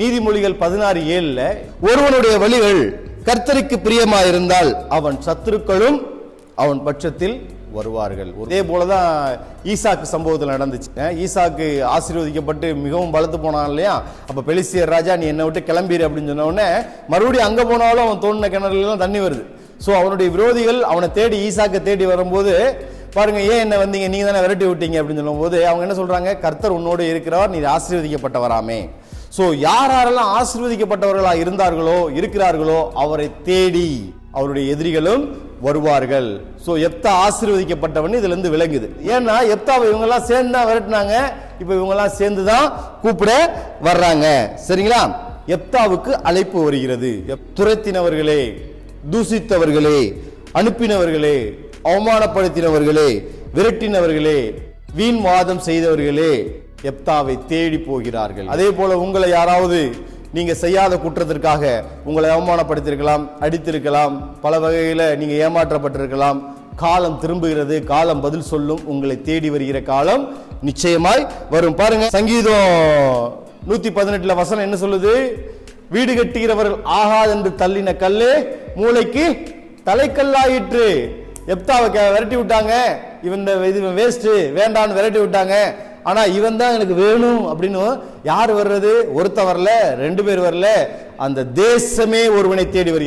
நீதிமொழிகள் பதினாறு ஏழுல ஒருவனுடைய வழிகள் கர்த்தருக்கு பிரியமாயிருந்தால் அவன் சத்துருக்களும் அவன் பட்சத்தில் வருவார்கள். இதே போலதான் ஈசாக்கு சம்பவத்தில் நடந்துச்சு. ஈசாக்கு ஆசீர்வதிக்கப்பட்டு மிகவும் பலத்து போனான் இல்லையா? அப்ப பெலிசியர் ராஜா நீ என்னை விட்டு கிளம்பிடு அப்படின்னு சொன்ன உடனே மறுபடியும் அங்க போனாலும் அவன் தோண்டின கிணறுலாம் தண்ணி வருது. ஸோ அவனுடைய விரோதிகள் அவனை தேடி ஈசாக்கை தேடி வரும்போது பாருங்க ஏன் என்ன வந்தீங்க? நீங்க தானே விரட்டி விட்டீங்க? அப்படின்னு சொல்லும்போது அவங்க என்ன சொல்றாங்க? கர்த்தர் உன்னோடு இருக்கிறவர் நீ ஆசீர்வதிக்கப்பட்டவராமே. ஸோ யார் யாரெல்லாம் ஆசிர்வதிக்கப்பட்டவர்களாக இருந்தார்களோ இருக்கிறார்களோ அவரை தேடி அவருடைய எதிரிகளும் வருவார்கள். ஸோ எப்தா ஆசீர்வதிக்கப்பட்டவன் இதுல இருந்து விளங்குது. ஏன்னா எப்தாவை இவங்கெல்லாம் சேர்ந்து தான் விரட்டினாங்க. இப்போ இவங்கெல்லாம் சேர்ந்து தான் கூப்பிட வர்றாங்க. சரிங்களா? எப்தாவுக்கு அழைப்பு வருகிறது. துரத்தினவர்களே தூசித்தவர்களே அனுப்பினவர்களே அவமானப்படுத்தினவர்களே விரட்டினவர்களே வீண் வாதம் செய்தவர்களே எப்தாவை தேடி போகிறார்கள். அதே போல உங்களை யாராவது நீங்க செய்யாத குற்றத்திற்காக உங்களை அவமானப்படுத்தியிருக்கலாம் அடித்திருக்கலாம் பல வகையில நீங்க ஏமாற்றப்பட்டிருக்கலாம் காலம் திரும்புகிறது காலம் பதில் சொல்லும் உங்களை தேடி வருகிற காலம் நிச்சயமாய் வரும். பாருங்க சங்கீதம் நூத்தி பதினெட்டுல வசனம் என்ன சொல்லுது? வீடு கட்டுகிறவர்கள் ஆகாதென்று தள்ளின கல்லு மூளைக்கு தலைக்கல்லாயிற்று. எப்தாவை விரட்டி விட்டாங்க. இவன் இந்த இது வேஸ்ட் வேண்டான்னு விரட்டி விட்டாங்க. ஆனால் இவன் தான் எனக்கு வேணும் அப்படின்னு யார் வர்றது? ஒருத்தன் வரல ரெண்டு பேர் வரல. அந்த தேசமே ஒருவனை தேடி வருகிறது.